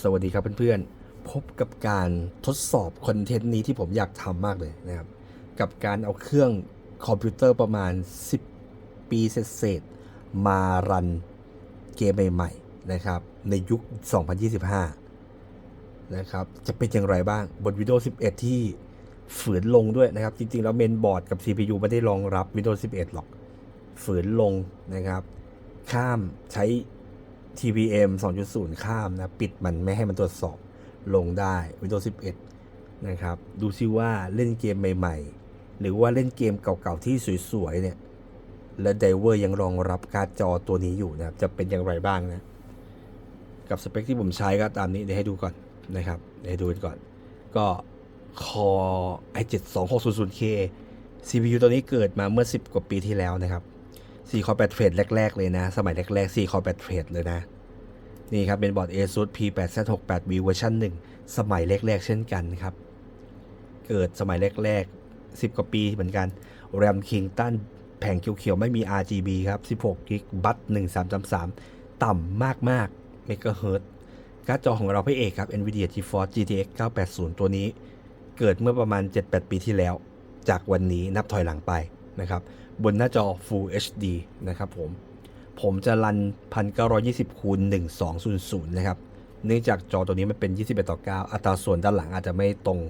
สวัสดีครับเพื่อนๆ พบกับการทดสอบคอนเทนต์นี้ที่ผมอยากทำมากเลยนะครับ กับการเอาเครื่องคอมพิวเตอร์ประมาณ 10 ปีเศษมารันเกมใหม่ๆนะครับ ในยุค 2025 นะครับ จะเป็นอย่างไรบ้างบน Windows 11 ที่ฝืนลงด้วยนะครับ จริง ๆ แล้วเมนบอร์ดกับ CPU ไม่ได้รองรับ Windows 11 หรอก ฝืนลงนะครับ ข้ามใช้ TPM 2.0 ข้ามนะ ปิดมันไม่ให้มันตรวจสอบลงได้ Windows 11 นะครับ ดูซิว่าเล่นเกมใหม่ ๆ หรือว่าเล่นเกมเก่าๆ ที่สวยๆ เนี่ย และไดเวอร์ยังรองรับการ์ดจอตัวนี้อยู่นะครับ จะเป็นอย่างไรบ้างนะ กับสเปคที่ผมใช้ก็ตามนี้เดี๋ยวให้ดูก่อนนะครับ เดี๋ยวดูกันก่อน ก็ Core i7 2600K CPU ตัวนี้เกิดมาเมื่อ 10 กว่าปีที่แล้วนะครับ 4 Core 8เทรดแรก ๆ เลยนะ สมัยแรกๆ4 Core 8เทรดเลยนะ นี่ครับ เป็นบอร์ด ASUS P8Z68V เวอร์ชัน1สมัยแรก ๆ เช่นกันครับ เกิดสมัยแรก ๆ 10 กว่าปีเหมือนกัน RAM Kingston แผงเขียวๆ ไม่มี RGB ครับ 16กิกบัต1333 ต่ำมากๆเมกะเฮิรตการ์ดจอของเราพระเอกครับ NVIDIA GeForce GTX 980 ตัวนี้ เกิดเมื่อประมาณ 7-8 ปีที่แล้ว จากวันนี้นับถอยหลังไปนะครับ บนหน้าจอ Full HD นะครับผม ผมจะรัน 1920คูณ1200 นะครับ เนื่องจากจอตัวนี้มันเป็น 21ต่อ 9 อัตราส่วนด้านหลังอาจจะไม่ตรง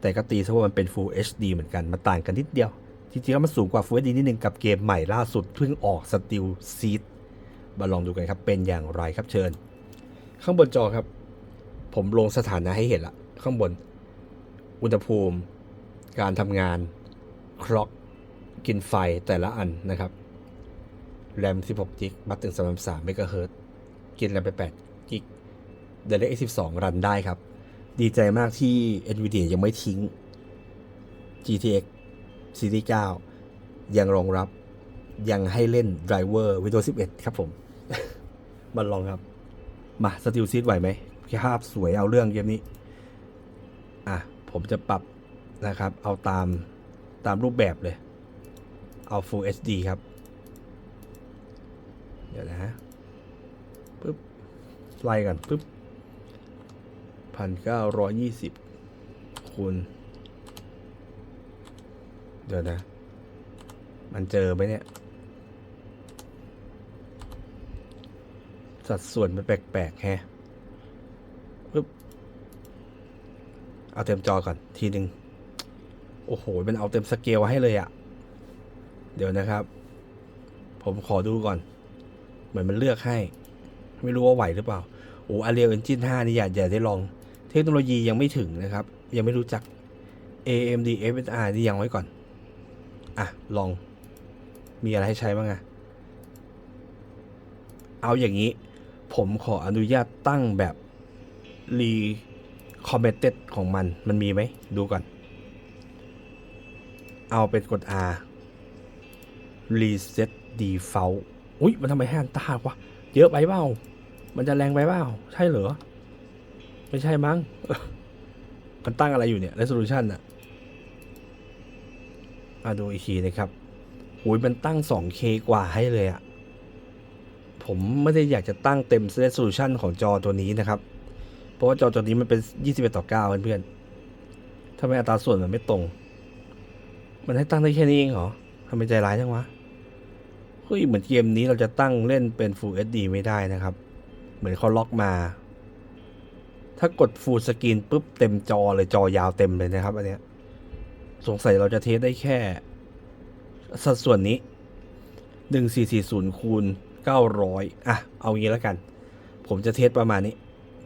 แต่ก็ตีซะว่ามันเป็น Full HD เหมือนกันมาต่างกันนิดเดียว จริงๆแล้วมันสูงกว่า Full HD นิดนึงกับเกมใหม่ล่าสุดเพิ่งออก Steel Seed มาลองดูกันครับ เป็นอย่างไรครับเชิญ ข้างบนจอครับ ผมลงสถานะให้เห็นละ ข้างบน อุณหภูมิ การทำงาน คล็อก กินไฟแต่ละอันนะครับ แรม 16กิกบัตถึง33เมกะเฮิรต์กินแรมไป 8 กิก DirectX 12 รันได้ครับ ดีใจมากที่ NVIDIA ยังไม่ทิ้ง GTX Series 9 ยังรองรับยังให้เล่นไดรเวอร์ Windows 11 ครับผม มาลองครับ มาสติลซีดไหวไหมภาพสวยเอาเรื่องเกมนี้ อะ ผมจะปรับนะครับ เอาตามตามรูปแบบเลย เอา Full HD ครับ เดี๋ยวนะฮะปึ๊บไล่กันปึ๊บพันเก้าร้อยยี่สิบคูณเดี๋ยวนะ มันเจอไหมเนี่ย สัดส่วนมันแปลกๆแฮะปึ๊บ เอาเต็มจอก่อนทีหนึ่งโอ้โห มันเอาเต็มสเกลให้เลยอะ เดี๋ยวนะครับ ผมขอดูก่อน เหมือนมันเลือกให้ ไม่รู้ว่าไหวหรือเปล่า โอ้ Unreal Engine 5นี่อย่าอย่าได้ลอง เทคโนโลยียังไม่ถึงนะครับ ยังไม่รู้จัก AMD FSR นี่ยังไว้ก่อน อะ ลอง มีอะไรให้ใช้บ้างอะเอาอย่างนี้ ผมขออนุญาตตั้งแบบรีคอมเมนเต็ดของมัน มันมีไหม ดูก่อน เอาเป็นกด R reset default อุ้ยมันทำไมให้อันตาวะเยอะไปเปล่ามันจะแรงไปเปล่าใช่เหรอ ไม่ใช่มั้งมันตั้งอะไรอยู่เนี่ย resolution อะมาดูอีกทีนะครับอุ้ยมันตั้ง 2K กว่าให้เลยอะผมไม่ได้อยากจะตั้งเต็ม resolution ของจอตัวนี้นะครับ เพราะว่าจอตัวนี้มันเป็น 21 ต่อ 9 เพื่อนๆทำไมอัตราส่วนมันไม่ตรง มันให้ตั้งได้แค่นี้เองเหรอทำไมใจร้ายจังวะ เฮ้ยเหมือนเกมนี้เราจะตั้งเล่นเป็น Full HD ไม่ได้นะครับ เหมือนเขาล็อกมา ถ้ากด Full Screen ปุ๊บเต็มจอเลยจอยาวเต็มเลยนะครับอันเนี้ยสงสัยเราจะเทสได้แค่ สัดส่วนนี้ 1440คูณ900 อะ เอางี้แล้วกัน ผมจะเทสประมาณนี้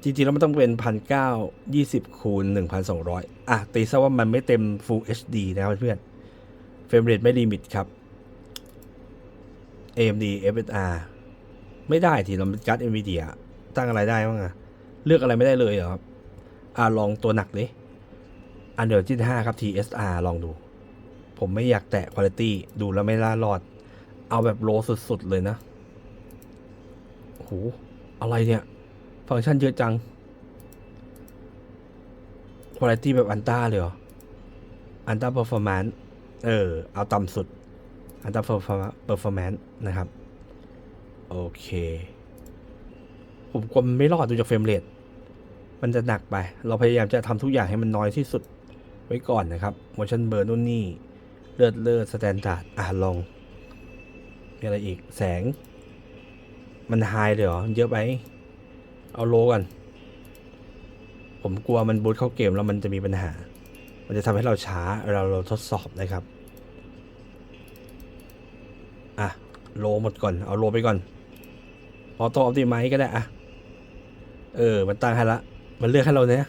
จริงๆ แล้วมันต้องเป็นพันเก้ายี่สิบคูณหนึ่งพันสองร้อยอะ ตีซะว่ามันไม่เต็ม Full HD นะครับเพื่อนเฟรมเรทไม่ลิมิตครับ AMD FSR ไม่ได้ทีเราเป็นการ์ด NVIDIA ตั้งอะไรได้บ้างอะเลือกอะไรไม่ได้เลยเหรอครับอะลองตัวหนักดิอันเดอร์ที่5ครับ TSR ลองดู ผมไม่อยากแตะคุณภาพดูแล้วไม่ล่ารอด เอาแบบโลสุด ๆ เลยนะโอ้โหอะไรเนี่ย ฟังก์ชันเยอะจังคุณภาพแบบอันต้าเลยเหรออันต้าเปอร์ฟอร์แมนซ์เออ เอาต่ำสุด อันต้าเปอร์ฟอร์แมนซ์นะครับ โอเค ผมกลัวไม่รอดดูจากเฟรมเรทมันจะหนักไป เราพยายามจะทำทุกอย่างให้มันน้อยที่สุดไว้ก่อนนะครับ motion blur นู่นนี่ เลือดเลือดสแตนดาร์ดอะลอง มีอะไรอีกแสง มันไฮเลยเหรอ เยอะไป เอาโลก่อนผมกลัวมันบูทเข้าเกมแล้วมันจะมีปัญหา มันจะทำให้เราช้าเวลาเราทดสอบนะครับ อะ โลหมดก่อน เอาโลไปก่อน ออโต้ออปติไมก็ได้อะเออ มันตั้งให้ละ มันเลือกให้เราเนี่ย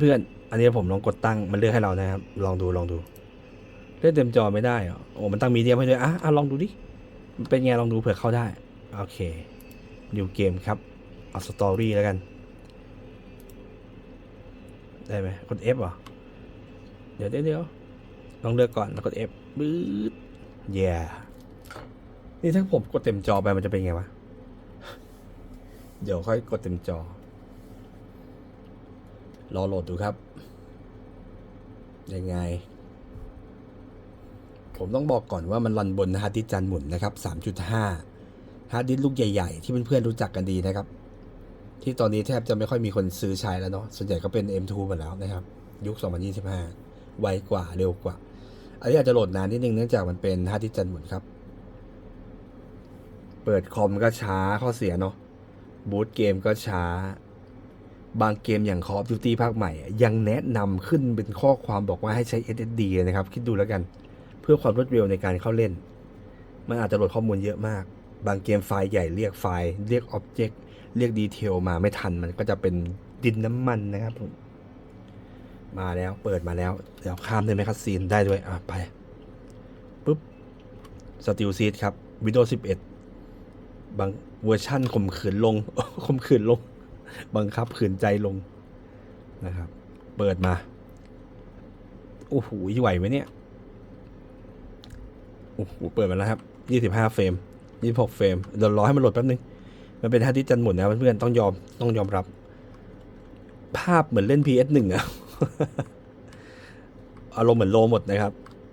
เพื่อนๆ อันนี้ผมลองกดตั้ง มันเลือกให้เรานะครับ ลองดู ลองดู เล่นเต็มจอไม่ได้เหรอโอ้ มันตั้งมีเดียมให้ด้วย อะอะลองดูดิ มันเป็นไง ลองดูเผื่อเข้าได้ โอเคนิวเกมครับ เอาสตอรี่แล้วกัน ได้ไหมกด F เหรอ เดี๋ยวเดี๋ยวเดี๋ยวลองเลือกก่อนแล้วกด F บื้อ yeah นี่ถ้าผมกดเต็มจอไปมันจะเป็นไงวะ เดี๋ยวค่อยกดเต็มจอ รอโหลดดูครับ ยังไง ผมต้องบอกก่อนว่ามันรันบนฮาร์ดดิสก์จานหมุนนะครับ 3.5 ฮาร์ดดิสก์ลูกใหญ่ๆ ที่เพื่อนๆรู้จักกันดีนะครับ ที่ตอนนี้แทบจะไม่ค่อยมีคนซื้อใช้แล้วเนาะ ส่วนใหญ่ก็เป็น M2 หมดแล้วนะครับ ยุค 2025 ไวกว่าเร็วกว่า อันนี้อาจจะโหลดนานนิดนึงเนื่องจากมันเป็นฮาร์ดดิสก์จานหมุนครับ เปิดคอมก็ช้าข้อเสียเนาะบูตเกมก็ช้า บางเกมอย่าง Call of Duty ภาคใหม่ ยังแนะนำขึ้นเป็นข้อความบอกว่าให้ใช้ SSD นะครับ คิดดูแล้วกัน เพื่อความรวดเร็วในการเข้าเล่น มันอาจจะโหลดข้อมูลเยอะมาก บางเกมไฟล์ใหญ่เรียกไฟล์ เรียกอ็อบเจกต์เรียกดีเทลมาไม่ทันมันก็จะเป็นดินน้ำมันนะครับผมมาแล้วเปิดมาแล้ว เดี๋ยวข้ามได้ไหมคัสซีนได้ด้วย อะ ไป ปุ๊บสติลซีดครับ Windows 11 บางเวอร์ชั่นข่มขืนลงข่มขืนลง บังคับขืนใจลงนะครับ เปิดมา โอ้โหไหวไหมเนี่ย โอ้โห เปิดมาแล้วครับยี่สิบห้าเฟรมยี่สิบหกเฟรม เดี๋ยวรอให้มันโหลดแป๊บนึง มันเป็นฮาร์ดดิสจันหมุนนะเพื่อนๆต้องยอมต้องยอมรับ ภาพเหมือนเล่น PS1 อะอารมณ์เหมือนโลหมดนะครับ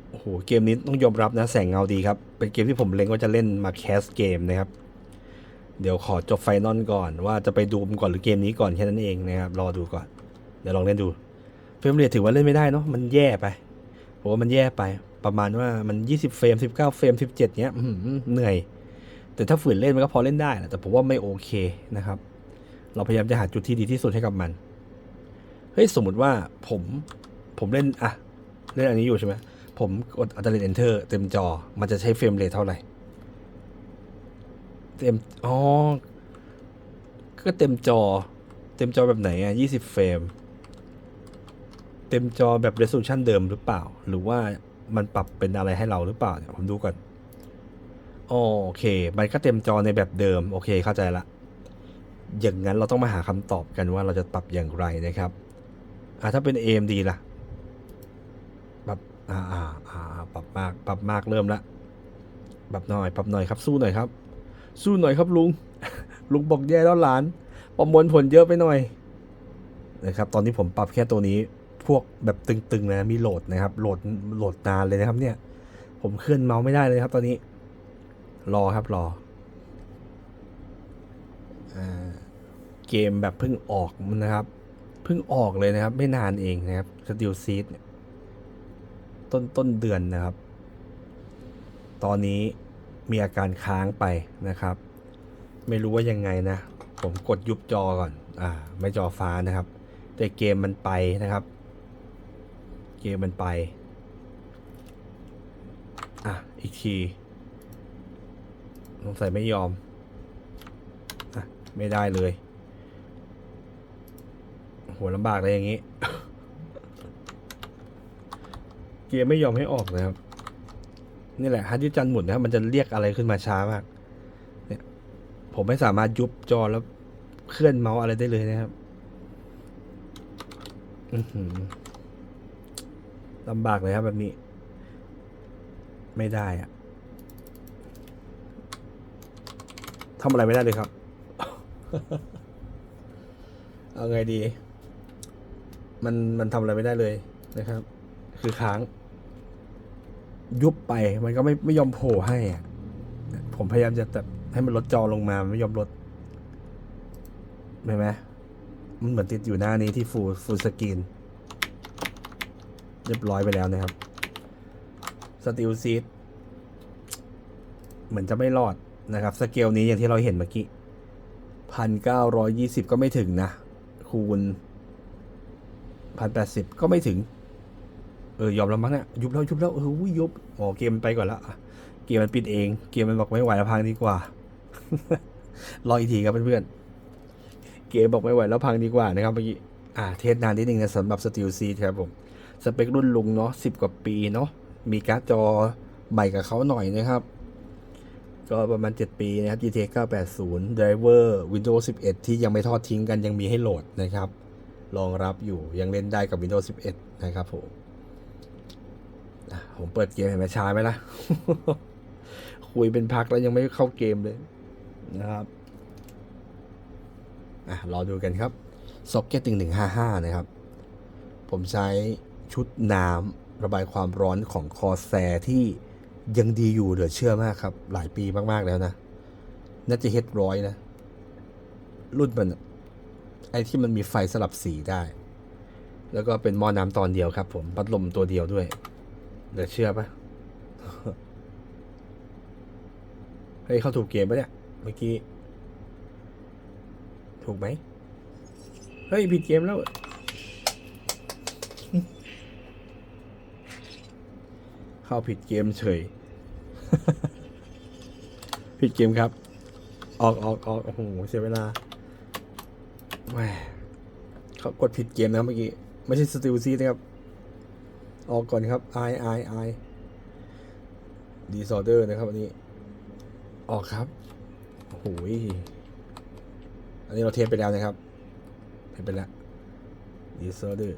โอ้โหเกมนี้ต้องยอมรับนะแสงเงาดีครับ เป็นเกมที่ผมเล็งว่าจะเล่นมาแคสเกมนะครับ เดี๋ยวขอจบไฟนอลก่อนว่าจะไปดูมก่อนหรือเกมนี้ก่อนแค่นั้นเองนะครับ รอดูก่อน เดี๋ยวลองเล่นดูเฟรมเรทถือว่าเล่นไม่ได้เนาะมันแย่ไปผมว่ามันแย่ไป ประมาณว่ามัน 20 เฟรม 19 เฟรม 17 เนี้ยเหนื่อย แต่ถ้าฝืนเล่นมันก็พอเล่นได้แหละแต่ผมว่าไม่โอเคนะครับ เราพยายามจะหาจุดที่ดีที่สุดให้กับมันเฮ้ยสมมติว่าผมผมเล่นอะเล่นอันนี้อยู่ใช่ไหมผมกดอัลเทอร์เอนเตอร์เต็มจอ มันจะใช้เฟรมเรทเท่าไหร่ เต็ม อ๋อ ก็เต็มจอ เต็มจอแบบไหนอะยี่สิบเฟรม เต็มจอแบบ resolution เดิมหรือเปล่า หรือว่ามันปรับเป็นอะไรให้เราหรือเปล่าเนี่ยผมดูก่อนอ๋อโอเค มันก็เต็มจอในแบบเดิม โอเค เข้าใจละ อย่างนั้นเราต้องมาหาคำตอบกันว่าเราจะปรับอย่างไรนะครับ อ่าถ้าเป็น AMD ล่ะ ปรับ อ่าอ่าอ่าปรับมาก ปรับมากเริ่มละ ปรับหน่อย ปรับหน่อยครับ สู้หน่อยครับ สู้หน่อยครับลุง ลุงบอกแย่แล้วหลาน ประมวลผลเยอะไปหน่อยนะครับ ตอนนี้ผมปรับแค่ตัวนี้ พวกแบบตึงๆนะ มีโหลดนะครับ โหลด โหลดนานเลยนะครับ เนี่ย ผมเคลื่อนเมาส์ไม่ได้เลยครับ ตอนนี้ รอครับ รอ เกมแบบเพิ่งออกนะครับ เพิ่งออกเลยนะครับ ไม่นานเองนะครับสติลซีดต้นต้นเดือนนะครับ ตอนนี้ มีอาการค้างไปนะครับ ไม่รู้ว่ายังไงนะ ผมกดยุบจอก่อน อ่า ไม่จอฟ้านะครับ แต่เกมมันไปนะครับ เกมมันไป อะ อีกทีสงสัยไม่ยอม อะ ไม่ได้เลยโหลำบากเลยอย่างนี้ เกมไม่ยอมให้ออกนะครับ นี่แหละฮาร์ดดิสก์จันหมุนนะครับมันจะเรียกอะไรขึ้นมาช้ามาก เนี่ย ผมไม่สามารถยุบจอแล้วเคลื่อนเมาส์อะไรได้เลยนะครับลำบากเลยครับแบบนี้ ไม่ได้อะทำอะไรไม่ได้เลยครับ เอาไงดี มันมันทำอะไรไม่ได้เลยนะครับ คือค้าง ยุบไปมันก็ไม่ไม่ยอมโผล่ให้ผมพยายามจะแบบให้มันลดจอลงมามไม่ยอมลดเห็นไหมมันเหมือนติดอยู่หน้านี้ที่ฟูฟูสกรีนเรียบร้อยไปแล้วนะครับสติลซีดเหมือนจะไม่รอดนะครับ สเกลนี้อย่างที่เราเห็นเมื่อกี้พันเก้าร้อยยี่สิบก็ไม่ถึงนะ คูณพันแปดสิบก็ไม่ถึง เออยอมแล้วมั้งเนี่ยยุบแล้วยุบแล้วเอออุ้ยยุบอ๋อเกมมันไปก่อนละเกมมันปิดเองเกมมันบอกไม่ไหวแล้วพังดีกว่า รออีกทีครับเพื่อนๆเกมบอกไม่ไหวแล้วพังดีกว่านะครับเมื่อกี้อ่าเทสนานนิดนึงนะสำหรับสติลซีครับผมสเปครุ่นลุงเนาะสิบกว่าปีเนาะมีการ์ดจอใหม่กับเขาหน่อยนะครับ ก็ประมาณ 7 ปีนะครับ GTX 980 Driver Windows 11 ที่ยังไม่ทอดทิ้งกันยังมีให้โหลดนะครับรองรับอยู่ยังเล่นได้กับ Windows 11 นะครับผม ผมเปิดเกมเห็นไหมช้าไหมล่ะ คุยเป็นพักแล้วยังไม่เข้าเกมเลยนะครับ อะรอดูกันครับ Socket 1155นะครับ ผมใช้ชุดน้ำระบายความร้อนของคอแซที่ยังดีอยู่เหลือเชื่อมากครับ หลายปีมาก ๆ แล้วนะ น่าจะเฮดร้อยนะ รุ่นมัน ไอ้ที่มันมีไฟสลับสีได้ แล้วก็เป็นหม้อน้ำตอนเดียวครับผม พัดลมตัวเดียวด้วย เหลือเชื่อปะเฮ้ยเข้าถูกเกมปะเนี่ย เมื่อกี้ ถูกไหม เฮ้ย ผิดเกมแล้ว เข้าผิดเกมเฉย ผิดเกมครับ ออกออกออกโอ้โห เสียเวลาแหมเขากดผิดเกมนะเมื่อกี้ ไม่ใช่สติลซีนะครับ ออกก่อนครับ i i i disorder นะครับอันนี้ ออกครับโอ้โหยอันนี้เราเทปไปแล้วนะครับเทปไปแล้ว disorder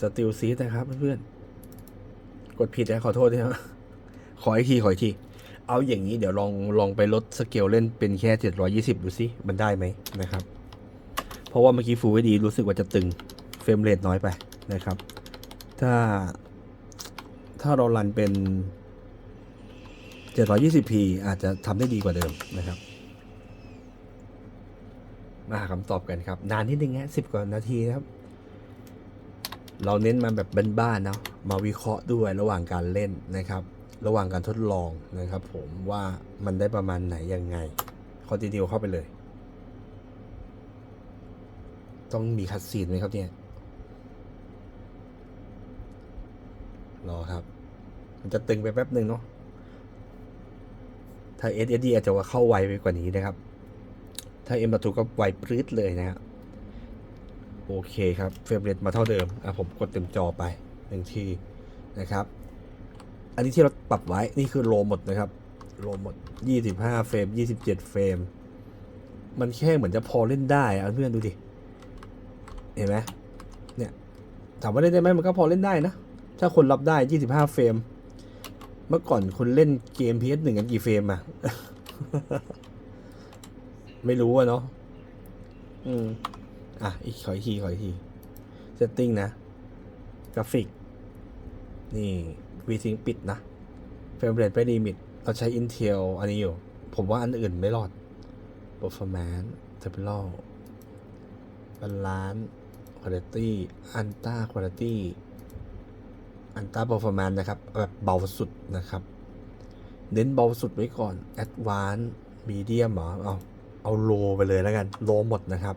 สติลซีนะครับเพื่อนๆกดผิดนะขอโทษด้วยครับขออีกทีขออีกทีเอาอย่างนี้เดี๋ยวลองลองไปลดสเกลเล่นเป็นแค่ 720 ดูสิ มันได้ไหมนะครับ เพราะว่าเมื่อกี้ฟู d ดีรู้สึกว่าจะตึงเฟรมเรทน้อยไปนะครับ ถ้า ถ้าเรารันเป็น 720p อาจจะทำได้ดีกว่าเดิมนะครับ มาหาคำตอบกันครับ นานนิดนึงฮะสิบกว่านาทีครับ เราเน้นมาแบบบ้านๆเนาะมาวิเคราะห์ด้วยระหว่างการเล่นนะครับ ระหว่างการทดลองนะครับผมว่ามันได้ประมาณไหนยังไงข้อทีเดียวเข้าไปเลย ต้องมีคัดซีนไหมครับเนี่ย รอครับ มันจะตึงไปแป๊บหนึ่งเนาะถ้า SSD อาจจะว่าเข้าไวไปกว่านี้นะครับ ถ้า M.2 ก็ไวปรื๊ดเลยนะครับโอเคครับเฟรมเรทมาเท่าเดิมอะผมกดเต็มจอไปหนึ่งทีนะครับ อันนี้ที่เราปรับไว้นี่คือโลหมดนะครับโลหมด 25 เฟรม 27 เฟรม มันแค่เหมือนจะพอเล่นได้อะเพื่อนดูดิ เห็นไหมเนี่ย ถามว่าเล่นได้ไหมมันก็พอเล่นได้นะ ถ้าคนรับได้25เฟรม เมื่อก่อนคนเล่นเกม PS1 กันกี่เฟรมอะไม่รู้อะเนาะ อืม อะ อีกขออีกทีขออีกที setting นะ กราฟิก นี่ VSync ปิดนะ frame rate ไม่ลิมิตเราใช้ Intel อันนี้อยู่ ผมว่าอันอื่นไม่รอด performance terminal balance quality ultra quality ultra performance นนะครับ แบบเบาสุดนะครับ เน้นเบาสุดไว้ก่อน advanced medium เหรอเอาเอาโลไปเลยแล้วกันโลหมดนะครับ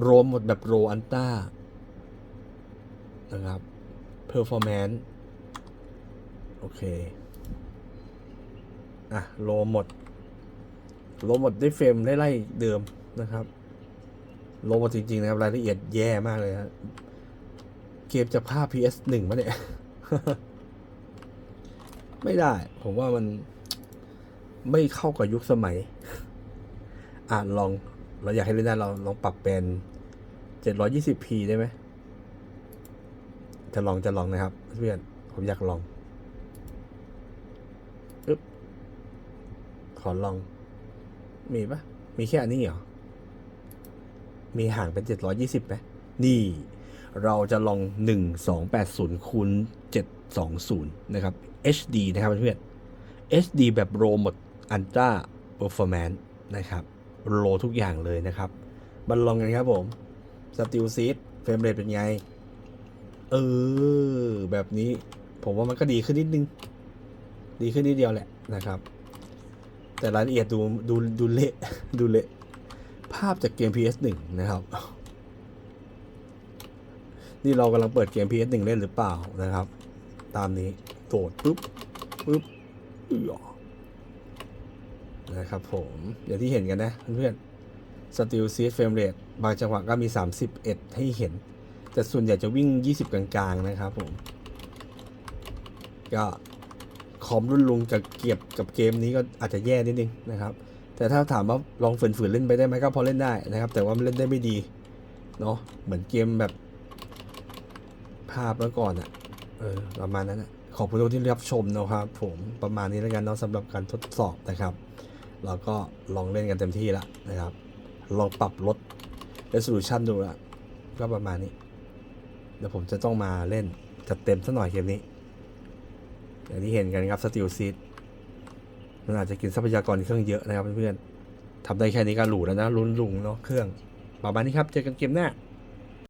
โรหมดแบบโรอันต้านะครับ performance โอเคอะโลหมดโลหมดได้เฟรมได้ไล่เดิมนะครับโลหมดจริง ๆ นะครับ รายละเอียดแย่มากเลยฮะเกมจะภาพ PS 1 มาเนี่ย ไม่ได้ ผมว่ามันไม่เข้ากับยุคสมัย อะลอง เราอยากให้เล่นได้เราลองปรับเป็น 720p ได้ไหม จะลองจะลองนะครับ เพื่อน ผมอยากลองอึ๊บขอลอง มีปะมีแค่อันนี้เหรอ มีห่างเป็น 720ไหมนี่ เราจะลอง 1280คูณ720 นะครับ HD นะครับเพื่อน HD แบบโรหมด Ultra Performance นะครับโลทุกอย่างเลยนะครับมาลองกันครับผมสติลซีดเฟรมเรทเป็นไง เออ แบบนี้ผมว่ามันก็ดีขึ้นนิดนึง ดีขึ้นนิดเดียวแหละนะครับ แต่รายละเอียดดูดูดูเละดูเละภาพจากเกม PS1 นะครับ นี่เรากำลังเปิดเกม PS1 เล่นหรือเปล่านะครับ ตามนี้โดดปุ๊บปุ๊บนะครับผมอย่างที่เห็นกันนะเพื่อนๆ Still s e e d Frame Rate บางจังหวะก็มี 31 ให้เห็น แต่ส่วนใหญ่จะวิ่ง 20 กลางๆ นะครับผม ก็คอมรุ่นลุงกับเกียบกับเกมนี้ก็อาจจะแย่นิดนึงนะครับ แต่ถ้าถามว่าลองฝืนๆเล่นไปได้ไหมก็พอเล่นได้นะครับ แต่ว่ามันเล่นได้ไม่ดีเนาะเหมือนเกมแบบ ภาพเมื่อก่อนอะเออ ประมาณนั้นอะขอบคุณทุกที่รับชมนะครับ ผมประมาณนี้แล้วกันเนาะสำหรับการทดสอบนะครับเราก็ลองเล่นกันเต็มที่แล้วนะครับ ลองปรับลด resolution ดูละก็ประมาณนี้ เดี๋ยวผมจะต้องมาเล่นจัดเต็มสักหน่อยเกมนี้ อย่างที่เห็นกันครับสติลซีดมันอาจจะกินทรัพยากรเครื่องเยอะนะครับเพื่อนๆทำได้แค่นี้ก็หรูแล้วนะลุ้นลุงเนาะเครื่องประมาณนี้ครับ เจอกันเกมหน้า